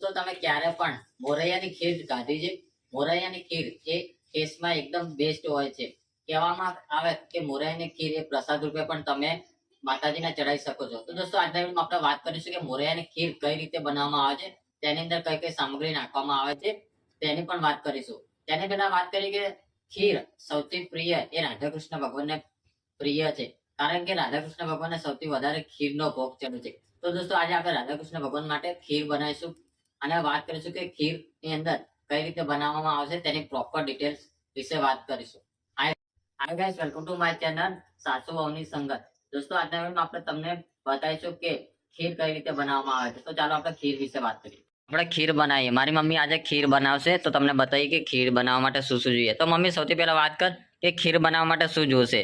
તો તમે ક્યારે પણ મોરૈયાની ખીર કાઢી છે. મોરૈયાની ખીર એ કેસમાં એકદમ બેસ્ટ હોય છે. કહેવામાં આવે કે મોરૈયાની ખીર એ પ્રસાદ રૂપે પણ તમે માતાજીને ચડાવી શકો છો. તો દોસ્તો, આજના વિડીયોમાં આપણે વાત કરીશું કે મોરૈયાની ખીર કઈ રીતે બનાવવામાં આવે છે. તેની અંદર કઈ કઈ સામગ્રી નાખવામાં આવે છે, તેની પણ વાત કરીશું. તેની પહેલા વાત કરી કે ખીર સૌથી પ્રિય એ રાધાકૃષ્ણ ભગવાનને પ્રિય છે. કારણ કે રાધાકૃષ્ણ ભગવાનને સૌથી વધારે ખીરનો ભોગ ચડ્યો છે. તો દોસ્તો, આજે આપણે રાધાકૃષ્ણ ભગવાન માટે ખીર બનાવીશું અને વાત કરીશું કે ખીરની અંદર કઈ રીતે બનાવવામાં આવશે તેની પ્રોપર ડિટેલ્સ વિશે વાત કરીશું. Hi guys welcome to my channel સાસુ વહુની સંગત. દોસ્તો, આજના વિડીયોમાં આપણે તમને બતાવીશું કે ખીર કઈ રીતે બનાવવામાં આવે છે. તો ચાલો આપણે ખીર વિશે વાત કરીએ. આપણે ખીર બનાવીએ. મારી મમ્મી આજે ખીર બનાવશે, તો તમને બતાવી કે ખીર બનાવવા માટે શું શું જોઈએ. તો મમ્મી, સૌથી પહેલા વાત કર કે ખીર બનાવવા માટે શું જોશે?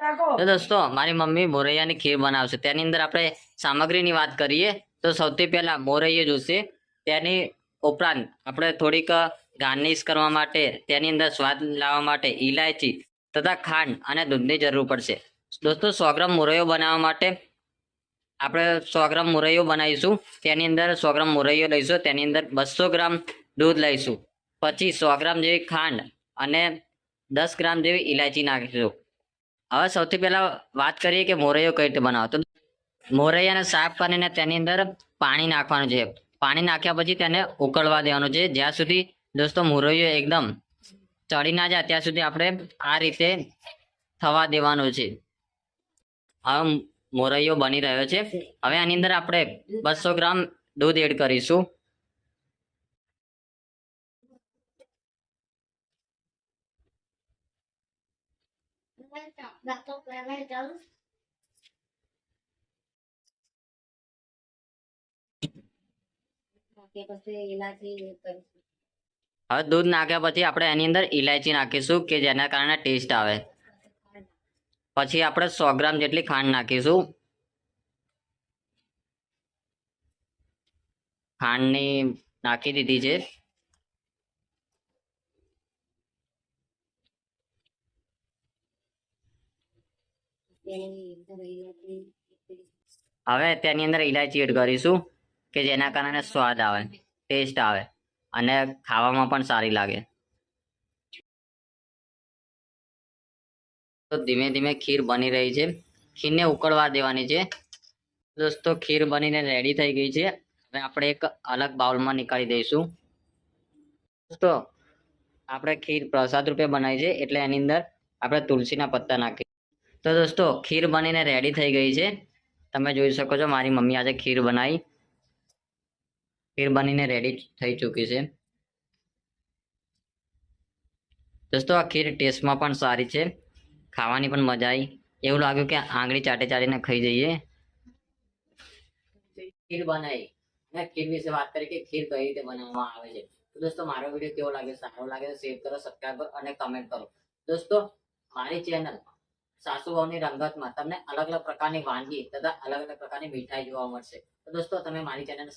તો દોસ્તો, મારી મમ્મી મોરૈયાની ખીર બનાવશે. તેની અંદર આપણે સામગ્રીની વાત કરીએ, તો સૌથી પહેલા મોરૈયો જોશે. તેની ઉપરાંત આપણે થોડીક ગાર્નિશ કરવા માટે, તેની અંદર સ્વાદ લાવવા માટે ઇલાયચી તથા ખાંડ અને દૂધની જરૂર પડશે. દોસ્તો, સો ગ્રામ મોરૈયો બનાવવા માટે આપણે સો ગ્રામ મોરૈયો બનાવીશું. તેની અંદર સો ગ્રામ મોરૈયો લઈશું. તેની અંદર બસો ગ્રામ દૂધ લઈશું. પછી સો ગ્રામ જેવી ખાંડ અને દસ ગ્રામ જેવી ઇલાયચી નાખીશું. હવે સૌથી પહેલા વાત કરીએ કે મોરૈયો કઈ રીતે બનાવો તો મોરૈયાને સાફ કરીને તેની અંદર પાણી નાખવાનું છે. પાણી નાખ્યા પછી તેને ઉકળવા દેવાનું છે. જ્યાં સુધી દોસ્તો મોરૈયો એકદમ ચડી ના જાય, ત્યાં સુધી આપણે આ રીતે થવા દેવાનું છે. હવે મોરૈયો બની રહ્યો છે. હવે આની અંદર આપણે બસો ગ્રામ દૂધ એડ કરીશું. હવે દૂધ નાખ્યા પછી આપણે એની અંદર ઇલાયચી નાખીશું કે જેના કારણે ટેસ્ટ આવે. પછી આપણે સો ગ્રામ જેટલી ખાંડ નાખીશું. ખાંડની નાખી દીધી છે. હવે તેની અંદર ઇલાયચી એડ કરીશું, કે જેના કારણે સ્વાદ આવે ટેસ્ટ આવે, અને ખાવામાં પણ સારી લાગે. તો ધીમે ધીમે ખીર બની રહી છે. ખીરને ઉકળવા દેવાની છે. દોસ્તો, ખીર બનીને રેડી થઈ ગઈ છે. હવે આપણે એક અલગ બાઉલમાં નીકાળી દઈશું. દોસ્તો, આપણે ખીર પ્રસાદ રૂપે બનાવી છે, એટલે એની અંદર આપણે તુલસીના પત્તા નાખી તો દોસ્તો, ખીર બનીને રેડી થઈ ગઈ છે. તમે જોઈ શકો છો, મારી મમ્મી આજે ખીર બનાવી ખીર બનીને રેડી થઈ ચૂકી છે. દોસ્તો, આ ખીર ટેસ્ટમાં પણ સારી છે. ખાવાની પણ મજા આવી. એવું લાગ્યું કે આંગળી ચાટે ચાટીને ખાઈ જઈએ. ખીર બનાવી અને ખીર વિશે વાત કરી કે ખીર કઈ રીતે બનાવવામાં આવે છે. તો દોસ્તો, મારો વીડિયો કેવો લાગે સારો લાગે તો શેર કરો સબસ્ક્રાઈબ કરો અને કમેન્ટ કરો. દોસ્તો, મારી ચેનલ સાસુ વહુની રંગતમાં તમને અલગ અલગ પ્રકારની વાનગી તથા અલગ અલગ પ્રકારની મીઠાઈ જોવા મળશે. તો દોસ્તો, તમે મારી ચેનલ